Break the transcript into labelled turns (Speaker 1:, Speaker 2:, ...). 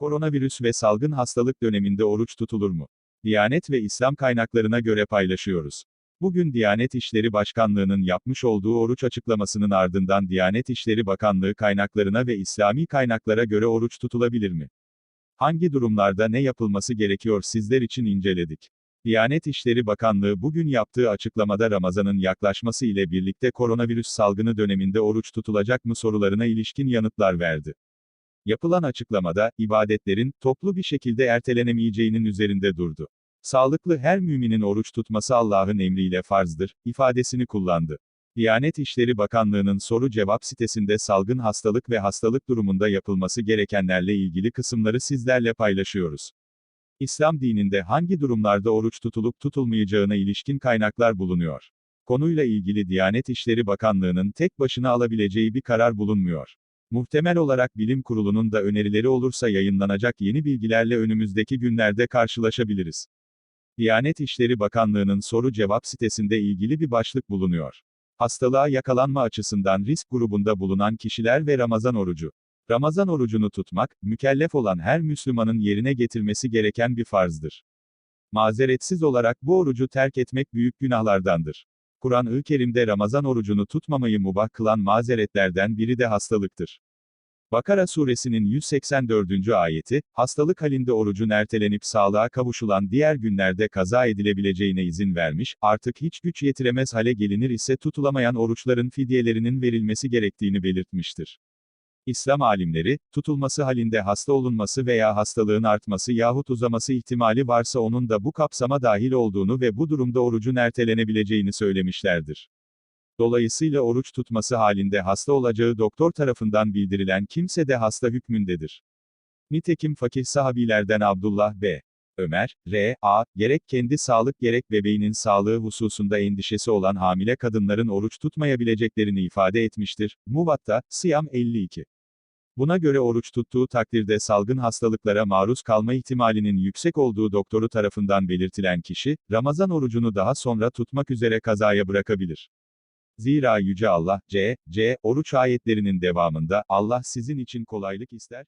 Speaker 1: Koronavirüs ve salgın hastalık döneminde oruç tutulur mu? Diyanet ve İslam kaynaklarına göre paylaşıyoruz. Bugün Diyanet İşleri Başkanlığı'nın yapmış olduğu oruç açıklamasının ardından Diyanet İşleri Bakanlığı kaynaklarına ve İslami kaynaklara göre oruç tutulabilir mi? Hangi durumlarda ne yapılması gerekiyor sizler için inceledik. Diyanet İşleri Bakanlığı bugün yaptığı açıklamada Ramazan'ın yaklaşması ile birlikte koronavirüs salgını döneminde oruç tutulacak mı sorularına ilişkin yanıtlar verdi. Yapılan açıklamada, ibadetlerin, toplu bir şekilde ertelenemeyeceğinin üzerinde durdu. Sağlıklı her müminin oruç tutması Allah'ın emriyle farzdır, ifadesini kullandı. Diyanet İşleri Bakanlığı'nın soru-cevap sitesinde salgın hastalık ve hastalık durumunda yapılması gerekenlerle ilgili kısımları sizlerle paylaşıyoruz. İslam dininde hangi durumlarda oruç tutulup tutulmayacağına ilişkin kaynaklar bulunuyor. Konuyla ilgili Diyanet İşleri Bakanlığı'nın tek başına alabileceği bir karar bulunmuyor. Muhtemel olarak bilim kurulunun da önerileri olursa yayınlanacak yeni bilgilerle önümüzdeki günlerde karşılaşabiliriz. Diyanet İşleri Bakanlığı'nın soru-cevap sitesinde ilgili bir başlık bulunuyor. Hastalığa yakalanma açısından risk grubunda bulunan kişiler ve Ramazan orucu. Ramazan orucunu tutmak, mükellef olan her Müslümanın yerine getirmesi gereken bir farzdır. Mazeretsiz olarak bu orucu terk etmek büyük günahlardandır. Kur'an-ı Kerim'de Ramazan orucunu tutmamayı mubah kılan mazeretlerden biri de hastalıktır. Bakara suresinin 184. ayeti, hastalık halinde orucun ertelenip sağlığa kavuşulan diğer günlerde kaza edilebileceğine izin vermiş, artık hiç güç yetiremez hale gelinir ise tutulamayan oruçların fidyelerinin verilmesi gerektiğini belirtmiştir. İslam alimleri, tutulması halinde hasta olunması veya hastalığın artması yahut uzaması ihtimali varsa onun da bu kapsama dahil olduğunu ve bu durumda orucun ertelenebileceğini söylemişlerdir. Dolayısıyla oruç tutması halinde hasta olacağı doktor tarafından bildirilen kimse de hasta hükmündedir. Nitekim fakih sahabilerden Abdullah B. Ömer, R. A. gerek kendi sağlık gerek bebeğinin sağlığı hususunda endişesi olan hamile kadınların oruç tutmayabileceklerini ifade etmiştir. Muvatta, Siyam 52. Buna göre oruç tuttuğu takdirde salgın hastalıklara maruz kalma ihtimalinin yüksek olduğu doktoru tarafından belirtilen kişi, Ramazan orucunu daha sonra tutmak üzere kazaya bırakabilir. Zira Yüce Allah, C, C, oruç ayetlerinin devamında, Allah sizin için kolaylık ister,